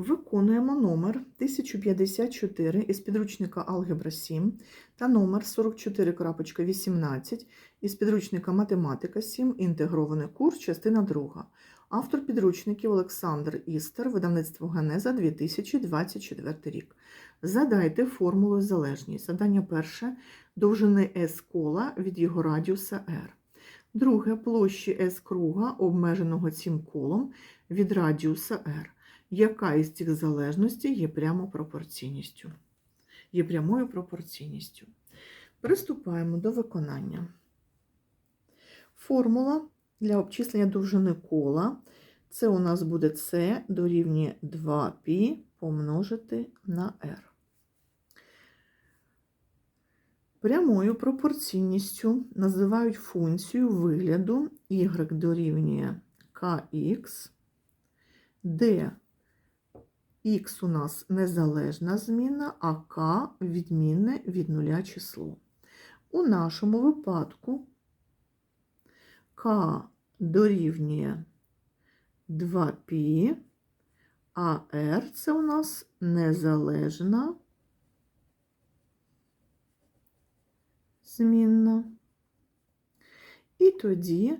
Виконуємо номер 1054 із підручника Алгебра 7 та номер 44.18 із підручника Математика 7, інтегрований курс, частина 2. Автор підручників Олександр Істер, видавництво Генеза 2024 рік. Задайте формулу залежність. Задання перше – довжини S кола від його радіуса R. Друге – площі S круга, обмеженого цим колом від радіуса R. Яка із цих залежностей є прямо пропорційністю? Є прямою пропорційністю. Приступаємо до виконання. Формула для обчислення довжини кола. Це у нас буде С дорівнює 2π помножити на r. Прямою пропорційністю називають функцію вигляду y дорівнює kx, де х у нас незалежна зміна, а k відмінне від нуля число. У нашому випадку k дорівнює 2π, а r це у нас незалежна змінна. І тоді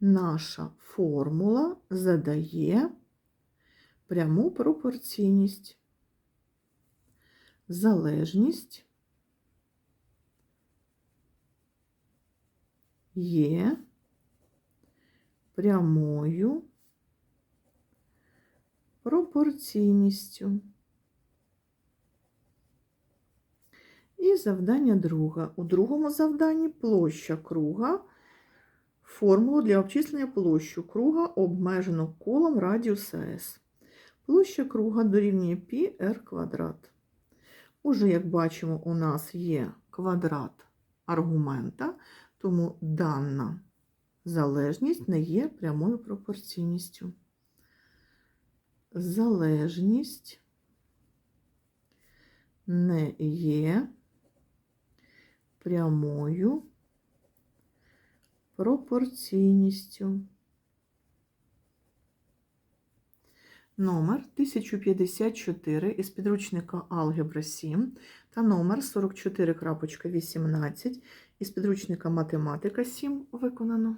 наша формула задає пряму пропорційність. Залежність є прямою пропорційністю. І завдання друге. У другому завданні площа круга. Формулу для обчислення площу круга обмежено колом радіуса S. Площа круга дорівнює πr квадрат. Уже, як бачимо, у нас є квадрат аргумента, тому дана залежність не є прямою пропорційністю. Залежність не є прямою пропорційністю. Номер 1054 із підручника Алгебра 7 та номер 44.18 із підручника Математика 7 виконано.